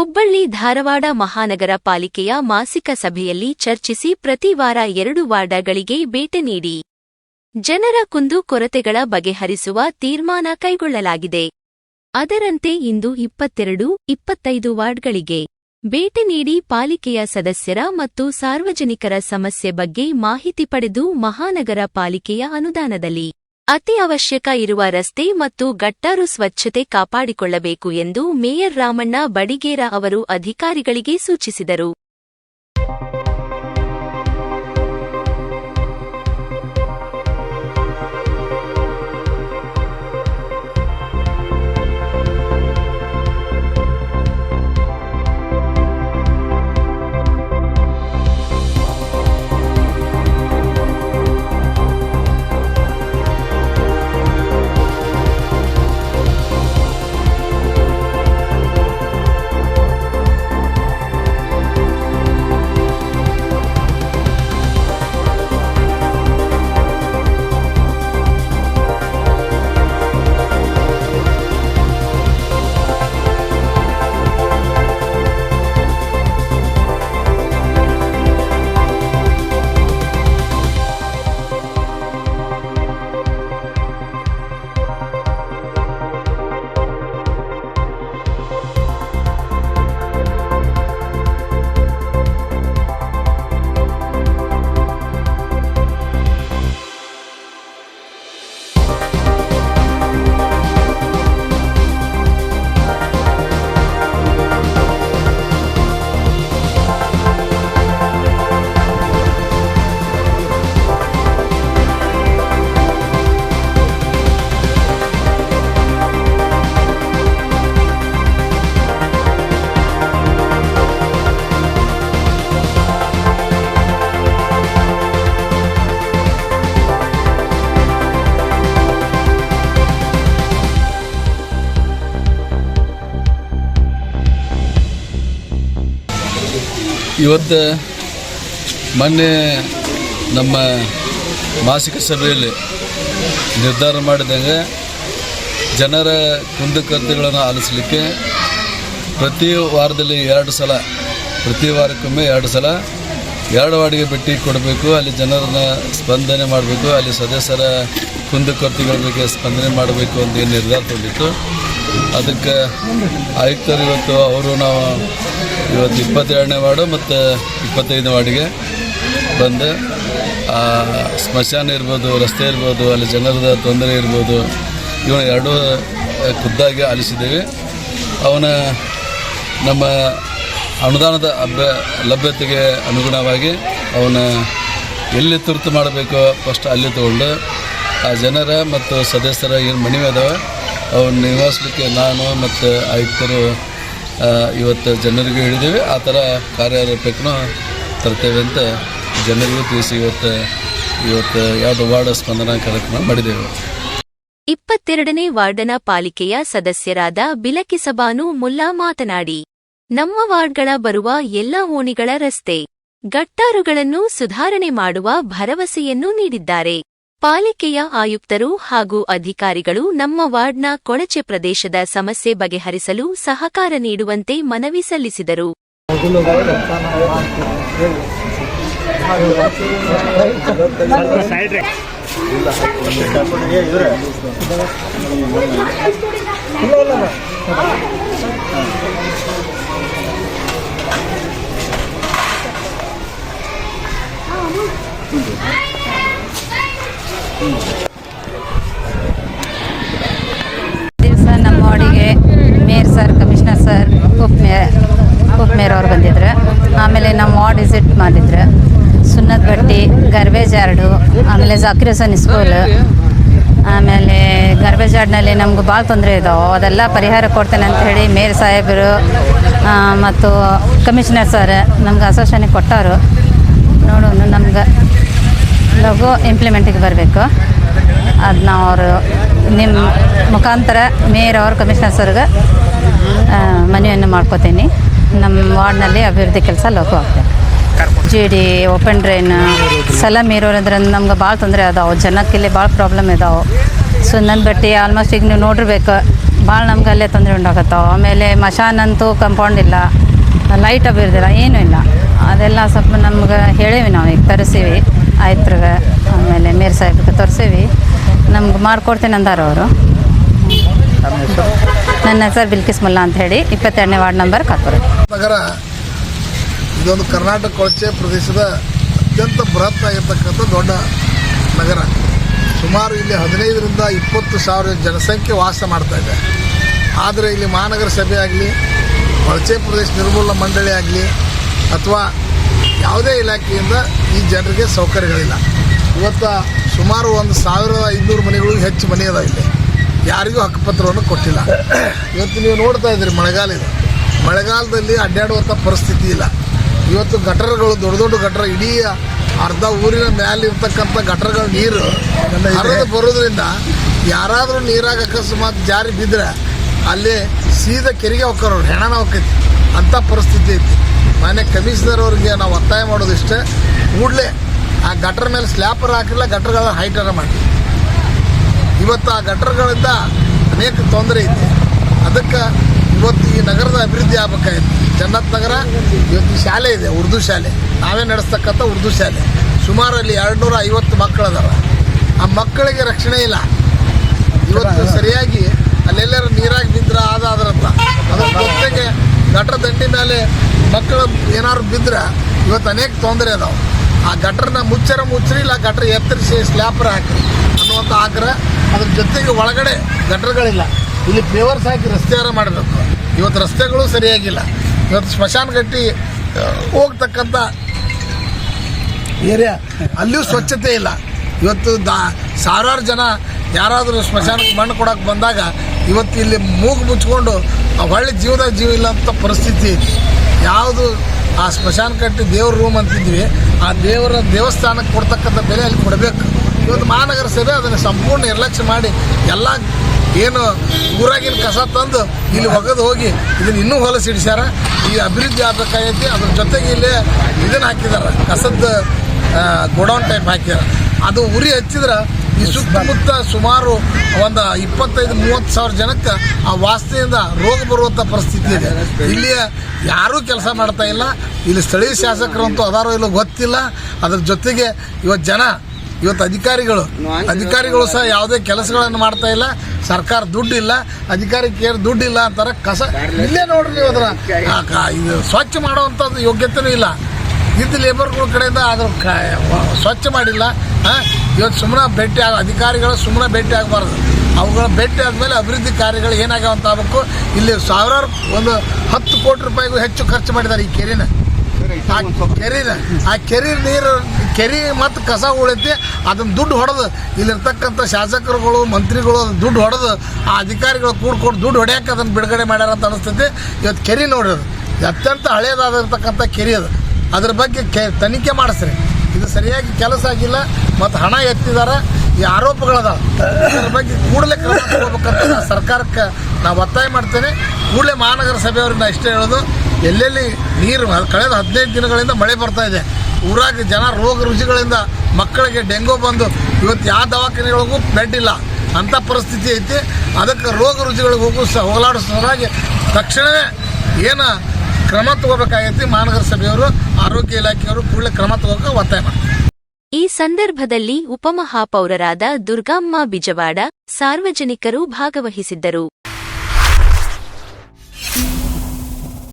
ಹುಬ್ಬಳ್ಳಿ ಧಾರವಾಡ ಮಹಾನಗರ ಪಾಲಿಕೆಯ ಮಾಸಿಕ ಸಭೆಯಲ್ಲಿ ಚರ್ಚಿಸಿ ಪ್ರತಿ ವಾರ ಎರಡು ವಾರ್ಡಗಳಿಗೆ ಭೇಟಿ ನೀಡಿ. ಜನರ ಕುಂದು ಕೊರತೆಗಳ ಬಗೆಹರಿಸುವ ತೀರ್ಮಾನ ಕೈಗೊಳ್ಳಲಾಗಿದೆ. ಅದರಂತೆ ಇಂದು ಇಪ್ಪತ್ತೆರಡು, ಇಪ್ಪತ್ತೈದು ವಾರ್ಡ್ಗಳಿಗೆ ಭೇಟಿ ನೀಡಿ ಪಾಲಿಕೆಯ ಸದಸ್ಯರ ಮತ್ತು ಸಾರ್ವಜನಿಕರ ಸಮಸ್ಯೆ ಬಗ್ಗೆ ಮಾಹಿತಿ ಪಡೆದು ಮಹಾನಗರ ಪಾಲಿಕೆಯ ಅನುದಾನದಲ್ಲಿ. ಅತಿ ಅವಶ್ಯಕ ಇರುವ ರಸ್ತೆ ಮತ್ತು ಗಟ್ಟಾರು ಸ್ವಚ್ಛತೆ ಕಾಪಾಡಿಕೊಳ್ಳಬೇಕು ಎಂದು ಮೇಯರ್ ರಾಮಣ್ಣ ಬಡಿಗೇರ ಅವರು ಅಧಿಕಾರಿಗಳಿಗೆ ಸೂಚಿಸಿದರು. ಇವತ್ತು ಮೊನ್ನೆ ನಮ್ಮ ಮಾಸಿಕ ಸಭೆಯಲ್ಲಿ ನಿರ್ಧಾರ ಮಾಡಿದಂಗೆ ಜನರ ಕುಂದುಕೊರತೆಗಳನ್ನು ಆಲಿಸಲಿಕ್ಕೆ ಪ್ರತಿ ವಾರದಲ್ಲಿ ಎರಡು ಸಲ, ಪ್ರತಿ ವಾರಕ್ಕೊಮ್ಮೆ ಎರಡು ಸಲ ಎರಡು ವಾರ್ಡಿಗೆ ಭೇಟಿ ಕೊಡಬೇಕು, ಅಲ್ಲಿ ಜನರನ್ನ ಸ್ಪಂದನೆ ಮಾಡಬೇಕು, ಅಲ್ಲಿ ಸದಸ್ಯರ ಕುಂದುಕೊರತೆಗಳ ಬಗ್ಗೆ ಸ್ಪಂದನೆ ಮಾಡಬೇಕು ಅಂತ ಏನು ನಿರ್ಧಾರ ತಗೊಂಡಿತ್ತು. ಅದಕ್ಕೆ ಆಯುಕ್ತರು ಇವತ್ತು ಅವರು ನಾವು ಇವತ್ತು ಇಪ್ಪತ್ತೆರಡನೇ ವಾರ್ಡು ಮತ್ತು ಇಪ್ಪತ್ತೈದನೇ ವಾರ್ಡಿಗೆ ಬಂದು. ಆ, ಸ್ಮಶಾನ ಇರ್ಬೋದು ರಸ್ತೆ ಇರ್ಬೋದು ಅಲ್ಲಿ ಜನರದ ತೊಂದರೆ ಇರ್ಬೋದು ಇವನ್ನ ಎರಡೂ ಖುದ್ದಾಗಿ ಆಲಿಸಿದ್ದೀವಿ. ಅವನ ನಮ್ಮ ಅನುದಾನದ ಅಭ್ಯ ಲಭ್ಯತೆಗೆ ಅನುಗುಣವಾಗಿ ಅವನ ಎಲ್ಲಿ ತುರ್ತು ಮಾಡಬೇಕೋ ಫಸ್ಟ್ ಅಲ್ಲಿ ತಗೊಂಡು ಆ ಜನರ ಮತ್ತು ಸದಸ್ಯರ ಏನು ಮನವಿ ಅದಾವೆ ಅವನ್ನ ನಿವಾಸಕ್ಕೆ ನಾನು ಮತ್ತು ಆಯುಕ್ತರು ಇವತ್ತು ಜನರಿಗೆ ಹೇಳಿದ್ದೀವಿ. ಆ ಥರ ಕಾರ್ಯರೂಪಕ್ಕೂ ತರ್ತೇವೆ ಅಂತ ಜನರಿಗೂ ತಿಳಿಸಿ ಇವತ್ತು ಇವತ್ತು ಯಾವುದು ವಾರ್ಡ್ ಸ್ಪಂದನಾ ಕಾರ್ಯಕ್ರಮ ಮಾಡಿದ್ದೇವೆ. ಇಪ್ಪತ್ತೆರಡನೇ ವಾರ್ಡನ ಪಾಲಿಕೆಯ ಸದಸ್ಯರಾದ ಬಿಲಕಿಸಬಾನು ಮುಲ್ಲಾ ಮಾತನಾಡಿ, ನಮ್ಮ ವಾರ್ಡ್ಗಳ ಬರುವ ಎಲ್ಲ ಓಣಿಗಳ ರಸ್ತೆ, ಗಟ್ಟಾರುಗಳನ್ನು ಸುಧಾರಣೆ ಮಾಡುವ ಭರವಸೆಯನ್ನು ನೀಡಿದ್ದಾರೆ. ಪಾಲಿಕೆಯ ಆಯುಕ್ತರು ಹಾಗೂ ಅಧಿಕಾರಿಗಳು ನಮ್ಮ ವಾರ್ಡ್ನ ಕೊಳಚೆ ಪ್ರದೇಶದ ಸಮಸ್ಯೆ ಬಗೆಹರಿಸಲು ಸಹಕಾರ ನೀಡುವಂತೆ ಮನವಿ ಸಲ್ಲಿಸಿದರು. ದಿವಸ ನಮ್ಮ ಅಡಿಗೆ ಮೇಯರ್ ಸರ್, ಕಮಿಷನರ್ ಸರ್, ಉಪ ಮೇಯರ್ ಉಪ ಮೇಯರ್ ಅವ್ರು ಬಂದಿದ್ರು. ಆಮೇಲೆ ನಮ್ಮ ವಾರ್ಡ್ ವಿಸಿಟ್ ಮಾಡಿದ್ರು. ಸುನ್ನತ್ ಬಟ್ಟಿ ಗರ್ಬೇಜ್ ಯಾರ್ಡು ಆಮೇಲೆ ಜಾಕಿರಸನ್ ಸ್ಕೂಲ್ ಆಮೇಲೆ ಗರ್ಬೇಜ್ ಯಾರ್ಡ್ನಲ್ಲಿ ನಮ್ಗೆ ಭಾಳ ತೊಂದರೆ ಇದಾವೆ. ಅದೆಲ್ಲ ಪರಿಹಾರ ಕೊಡ್ತೇನೆ ಅಂತ ಹೇಳಿ ಮೇಯರ್ ಸಾಹೇಬರು ಮತ್ತು ಕಮಿಷನರ್ ಸರ್ ನಮ್ಗೆ ಆಶ್ವಾಸನೆ ಕೊಟ್ಟರು. ನೋಡೋಣ ನಮ್ಗೆ. ಲಘು ಇಂಪ್ಲಿಮೆಂಟಿಗೆ ಬರಬೇಕು. ಅದನ್ನ ಅವರು ನಿಮ್ಮ ಮುಖಾಂತರ ಮೇಯರ್ ಅವರು, ಕಮಿಷನರ್ ಸರ್ಗೆ ಮನವಿಯನ್ನು ಮಾಡ್ಕೋತೀನಿ. ನಮ್ಮ ವಾರ್ಡ್ನಲ್ಲಿ ಅಭಿವೃದ್ಧಿ ಕೆಲಸ ಲಘು ಆಗ್ತದೆ ಜಿ ಡಿ ಓಪನ್ ಡ್ರೈನ್ ಸಲ ಇರೋದ್ರಿಂದ ನಮ್ಗೆ ಭಾಳ ತೊಂದರೆ ಅದಾವೆ. ಜನಕ್ಕೆ ಇಲ್ಲಿ ಭಾಳ ಪ್ರಾಬ್ಲಮ್ ಇದಾವೆ. ಸೊ ನನ್ನ ಬಟ್ಟೆ ಆಲ್ಮೋಸ್ಟ್ ಈಗ ನೀವು ನೋಡಿರ್ಬೇಕು. ಭಾಳ ನಮ್ಗೆ ಅಲ್ಲೇ ತೊಂದರೆ ಉಂಟಾಗತ್ತಾವೆ ಆಮೇಲೆ ಮಶಾನಂತೂ ಕಂಪೌಂಡ್ ಇಲ್ಲ. ಲೈಟ್ ಬೀರ್ದಿಲ್ಲ ಏನೂ ಇಲ್ಲ. ಅದೆಲ್ಲ ಸ್ವಲ್ಪ ನಮ್ಗೆ ಹೇಳೇವಿ ನಾವು ಈಗ, ತರಿಸೀವಿ. ಆಯ್ತ್ರಿಗೆ ಆಮೇಲೆ ಮೇರ್ ಸಾಹೇಬ್ಗೆ ತೋರಿಸೇವಿ. ನಮ್ಗೆ ಮಾಡ್ಕೊಡ್ತೀನಿ ಅಂದಾರ ಅವರು. ನನ್ನ ಹೆಸರು ಬಿಲ್ಕಿಸ್ ಮುಲ್ಲಾ ಅಂತ ಹೇಳಿ ಇಪ್ಪತ್ತೆರಡನೇ ವಾರ್ಡ್ ನಂಬರ್ ಕಾಪುರ ನಗರ ಇದೊಂದು ಕರ್ನಾಟಕ ಕೊಳಚೆ ಪ್ರದೇಶದ ಅತ್ಯಂತ ಬೃಹತ್ ಆಗಿರ್ತಕ್ಕಂಥ ದೊಡ್ಡ ನಗರ. ಸುಮಾರು ಇಲ್ಲಿ ಹದಿನೈದರಿಂದ ಇಪ್ಪತ್ತು ಸಾವಿರ ಜನಸಂಖ್ಯೆ ವಾಸ ಮಾಡ್ತಾ ಇದೆ. ಆದರೆ ಇಲ್ಲಿ ಮಹಾನಗರ ಸಭೆ ಆಗಲಿ ಕೊಳಚೆ ಪ್ರದೇಶ ನಿರ್ಮೂಲನಾ ಮಂಡಳಿ ಆಗಲಿ ಅಥವಾ ಯಾವುದೇ ಇಲಾಖೆಯಿಂದ ಈ ಜನರಿಗೆ ಸೌಕರ್ಯಗಳಿಲ್ಲ. ಇವತ್ತು ಸುಮಾರು ಒಂದು ಸಾವಿರದ ಐದುನೂರು ಮನೆಗಳು ಹೆಚ್ಚು ಮನೆ ಅದಾವ ಇಲ್ಲಿ. ಯಾರಿಗೂ ಹಕ್ಕುಪತ್ರವನ್ನು ಕೊಟ್ಟಿಲ್ಲ. ಇವತ್ತು ನೀವು ನೋಡ್ತಾ ಇದ್ದೀರಿ ಮಳೆಗಾಲ ಇದು. ಮಳೆಗಾಲದಲ್ಲಿ ಅಡ್ಡಾಡುವಂಥ ಪರಿಸ್ಥಿತಿ ಇಲ್ಲ. ಇವತ್ತು ಗಟರ್ಗಳು ದೊಡ್ಡ ದೊಡ್ಡ ಗಟರ ಇಡೀ ಅರ್ಧ ಊರಿನ ಮೇಲೆ ಇರ್ತಕ್ಕಂಥ ಗಟರ್ಗಳ ನೀರು ಹರಿದು ಬರೋದ್ರಿಂದ ಯಾರಾದರೂ ನೀರಾಗ ಅಕಸ್ಮಾತ್ ಜಾರಿ ಬಿದ್ದರೆ ಅಲ್ಲಿ ಸೀದಾ ಕೆರೆಗೆ ಹೋಗ್ತಾರ ಹೆಣನ ಹೋಗ್ತೈತಿ. ಅಂಥ ಪರಿಸ್ಥಿತಿ ಐತಿ. ಮನೆ ಕಮಿಷನರ್ ಅವ್ರಿಗೆ ನಾವು ಒತ್ತಾಯ ಮಾಡೋದಿಷ್ಟೇ ಕೂಡಲೇ ಆ ಗಟರ್ ಮೇಲೆ ಸ್ಲ್ಯಾಪರ್ ಹಾಕಿಲ್ಲ ಗಟ್ರಗಳ ಹೈಟರ್ ಮಾಡಿ. ಇವತ್ತು ಆ ಗಟರ್ಗಳಿಂದ ಅನೇಕ ತೊಂದರೆ ಇದೆ. ಅದಕ್ಕೆ ಇವತ್ತು ಈ ನಗರದ ಅಭಿವೃದ್ಧಿ ಆಗ್ಬೇಕಾಗಿತ್ತು. ಜನ್ನತ್ ನಗರ ಇವತ್ತು ಶಾಲೆ ಇದೆ, ಉರ್ದು ಶಾಲೆ. ನಾವೇ ನಡೆಸ್ತಕ್ಕಂಥ ಉರ್ದು ಶಾಲೆ. ಸುಮಾರು ಅಲ್ಲಿ ಎರಡುನೂರ ಐವತ್ತು ಮಕ್ಕಳು ಅದಾವೆ ಆ ಮಕ್ಕಳಿಗೆ ರಕ್ಷಣೆ ಇಲ್ಲ. ಇವತ್ತು ಸರಿಯಾಗಿ ಅಲ್ಲೆಲ್ಲರೂ ನೀರಾಗಿ ನಿಂತ್ರ ಆದ ಅದ್ರಂತ ಅದ್ರ ಜೊತೆಗೆ ಗಟ್ರ ದಂಡಿ ಮೇಲೆ ಮಕ್ಕಳು ಏನಾದ್ರು ಬಿದ್ದರೆ ಇವತ್ತು ಅನೇಕ ತೊಂದರೆ ಅದಾವೆ. ಆ ಗಟ್ರನ್ನ ಮುಚ್ಚರ ಮುಚ್ಚರಿ ಇಲ್ಲ ಗಟ್ರ ಎತ್ತರಿಸಿ ಸ್ಲ್ಯಾಪರ್ ಹಾಕಿರಿ ಅನ್ನುವಂಥ ಆಗ್ರಹ. ಅದ್ರ ಜೊತೆಗೆ ಒಳಗಡೆ ಗಟ್ರಗಳಿಲ್ಲ. ಇಲ್ಲಿ ಪೇವರ್ಸ್ ಹಾಕಿ ರಸ್ತೆಯಾರ ಮಾಡಬೇಕು? ಇವತ್ತು ರಸ್ತೆಗಳು ಸರಿಯಾಗಿಲ್ಲ. ಇವತ್ತು ಸ್ಮಶಾನ ಗಟ್ಟಿ ಹೋಗ್ತಕ್ಕಂಥ ಏರಿಯಾ ಅಲ್ಲಿಯೂ ಸ್ವಚ್ಛತೆ ಇಲ್ಲ. ಇವತ್ತು ದಾ, ಸಾವಿರಾರು ಜನ ಯಾರಾದರೂ ಸ್ಮಶಾನಕ್ಕೆ ಮಣ್ಣು ಕೊಡಕ್ಕೆ ಬಂದಾಗ ಇವತ್ತು ಇಲ್ಲಿ ಮೂಗು ಮುಚ್ಕೊಂಡು ಹೊಳ್ಳಿ ಜೀವದಾಗ ಜೀವ ಇಲ್ಲ ಅಂತ ಪರಿಸ್ಥಿತಿ ಐತಿ ಯಾವುದು ಆ ಸ್ಮಶಾನ ಕಟ್ಟಿ ದೇವ್ರ ರೂಮ್ ಅಂತಿದ್ವಿ, ಆ ದೇವರ ದೇವಸ್ಥಾನಕ್ಕೆ ಕೊಡ್ತಕ್ಕಂಥ ಬೆಲೆ ಅಲ್ಲಿ ಕೊಡಬೇಕು. ಇವತ್ತು ಮಹಾನಗರ ಸಭೆ ಅದನ್ನು ಸಂಪೂರ್ಣ ನಿರ್ಲಕ್ಷ್ಯ ಮಾಡಿ ಎಲ್ಲ ಏನು ಊರಾಗಿನ ಕಸ ತಂದು ಇಲ್ಲಿ ಒಗೆದು ಹೋಗಿ ಇದನ್ನ ಇನ್ನೂ ಹೊಲಸಿಡಿಸ್ಯಾರ ಈ ಅಭಿವೃದ್ಧಿ ಆಗ್ಬೇಕಾಗೈತಿ, ಅದ್ರ ಜೊತೆಗೆ ಇಲ್ಲಿ ಇದನ್ನು ಹಾಕಿದಾರ. ಕಸದ ಗೋಡೌನ್ ಟೈಪ್ ಹಾಕ್ಯಾರ ಅದು ಉರಿ ಹಚ್ಚಿದ್ರೆ ಈ ಸುತ್ತಮುತ್ತ ಸುಮಾರು ಒಂದು ಇಪ್ಪತ್ತೈದು ಮೂವತ್ತು ಸಾವಿರ ಜನಕ್ಕೆ ಆ ವಾಸನೆಯಿಂದ ರೋಗ ಬರುವಂಥ ಪರಿಸ್ಥಿತಿ ಇದೆ. ಇಲ್ಲಿ ಯಾರೂ ಕೆಲಸ ಮಾಡ್ತಾ ಇಲ್ಲ. ಇಲ್ಲಿ ಸ್ಥಳೀಯ ಶಾಸಕರಂತೂ ಅದಾರೋ ಇಲ್ಲೋ ಗೊತ್ತಿಲ್ಲ. ಅದ್ರ ಜೊತೆಗೆ ಇವತ್ತು ಜನ ಇವತ್ತು ಅಧಿಕಾರಿಗಳು ಅಧಿಕಾರಿಗಳು ಸಹ ಯಾವುದೇ ಕೆಲಸಗಳನ್ನು ಮಾಡ್ತಾ ಇಲ್ಲ. ಸರ್ಕಾರ ದುಡ್ಡಿಲ್ಲ. ಕೇರ್ ದುಡ್ಡು ಇಲ್ಲ ಅಂತಾರೆ. ಕಸ ಇಲ್ಲೇ ನೋಡ್ರಿ ನೀವು ಅದರ ಇದು ಸ್ವಚ್ಛ ಮಾಡುವಂಥದ್ದು ಯೋಗ್ಯತೆನೂ ಇಲ್ಲ. ಇದ್ದ ಲೇಬರ್ಗಳ ಕಡೆಯಿಂದ ಅದ್ರ ಸ್ವಚ್ಛ ಮಾಡಿಲ್ಲ. ಆ, ಇವತ್ತು ಸುಮ್ಮನೆ ಭೇಟಿ ಆಗ ಅಧಿಕಾರಿಗಳು ಸುಮ್ಮನೆ ಭೇಟಿ ಆಗಬಾರ್ದು. ಅವುಗಳ ಭೇಟಿ ಆದಮೇಲೆ ಅಭಿವೃದ್ಧಿ ಕಾರ್ಯಗಳು ಏನಾಗ್ಯಾವಂತ ಆಗಬೇಕು ಇಲ್ಲಿ ಸಾವಿರಾರು ಒಂದು ಹತ್ತು ಕೋಟಿ ರೂಪಾಯಿಗೂ ಹೆಚ್ಚು ಖರ್ಚು ಮಾಡಿದ್ದಾರೆ ಈ ಕೆರೆನ. ಕೆರೆನ, ಆ ಕೆರೆ ನೀರು, ಕೆರೆ ಮತ್ತು ಕಸ ಉಳಿತಿ ಅದನ್ನ ದುಡ್ಡು ಹೊಡೆದು, ಇಲ್ಲಿರ್ತಕ್ಕಂಥ ಶಾಸಕರುಗಳು, ಮಂತ್ರಿಗಳು ಅದನ್ನ ದುಡ್ಡು ಹೊಡೆದು, ಆ ಅಧಿಕಾರಿಗಳು ಕೂಡ್ಕೊಂಡು ದುಡ್ಡು ಹೊಡೆಯಕ್ಕೆ ಅದನ್ನು ಬಿಡುಗಡೆ ಮಾಡ್ಯಾರ ಅಂತ ಅನಿಸ್ತೈತಿ. ಇವತ್ತು ಕೆರೆ ನೋಡ್ರಿ ಅದು ಅತ್ಯಂತ ಹಳೆಯದಾದಿರ್ತಕ್ಕಂಥ ಕೆರೆ ಅದು. ಅದ್ರ ಬಗ್ಗೆ ಕೆ ತನಿಖೆ ಮಾಡಿಸ್ರಿ. ಇದು ಸರಿಯಾಗಿ ಕೆಲಸ ಆಗಿಲ್ಲ, ಮತ್ತು ಹಣ ಎತ್ತಿದ್ದಾರೆ ಈ ಆರೋಪಗಳದಾವ ಇದ್ರ ಬಗ್ಗೆ ಕೂಡಲೇ ಕ್ರಮ ತಗೋಬೇಕಂತ ಸರ್ಕಾರಕ್ಕೆ ನಾವು ಒತ್ತಾಯ ಮಾಡ್ತೇನೆ. ಕೂಡಲೇ ಮಹಾನಗರ ಸಭೆಯವ್ರನ್ನ ಇಷ್ಟೇ ಹೇಳೋದು, ಎಲ್ಲೆಲ್ಲಿ ನೀರು ಕಳೆದ ಹದಿನೈದು ದಿನಗಳಿಂದ ಮಳೆ ಬರ್ತಾ ಇದೆ. ಊರಾಗ ಜನ ರೋಗ ರುಜಿಗಳಿಂದ ಮಕ್ಕಳಿಗೆ ಡೆಂಗು ಬಂದು ಇವತ್ತು ಯಾವ ದವಾಖಾನೆಗಳಿಗೂ ಬೆಡ್ ಇಲ್ಲ. ಅಂಥ ಪರಿಸ್ಥಿತಿ ಐತಿ. ಅದಕ್ಕೆ ರೋಗ ರುಜಿಗಳಿಗೆ ಹೋಗೋ ಸಹ ಹೋಗಲಾಡೋ ಸಲುವಾಗಿ ತಕ್ಷಣವೇ ಏನು ಕ್ರಮ ತಗೋಬೇಕಾಗೈತಿ ಮಹಾನಗರ ಸಭೆಯವರು, ಆರೋಗ್ಯ ಇಲಾಖೆಯವರು ಕೂಡಲೇ ಕ್ರಮ ತಗೋಕ ಒತ್ತಾಯ ಮಾಡ್ತಾರೆ. ಈ ಸಂದರ್ಭದಲ್ಲಿ ಉಪಮಹಾಪೌರರಾದ ದುರ್ಗಮ್ಮ ಬಿಜವಾಡ ಸಾರ್ವಜನಿಕರು ಭಾಗವಹಿಸಿದ್ದರು.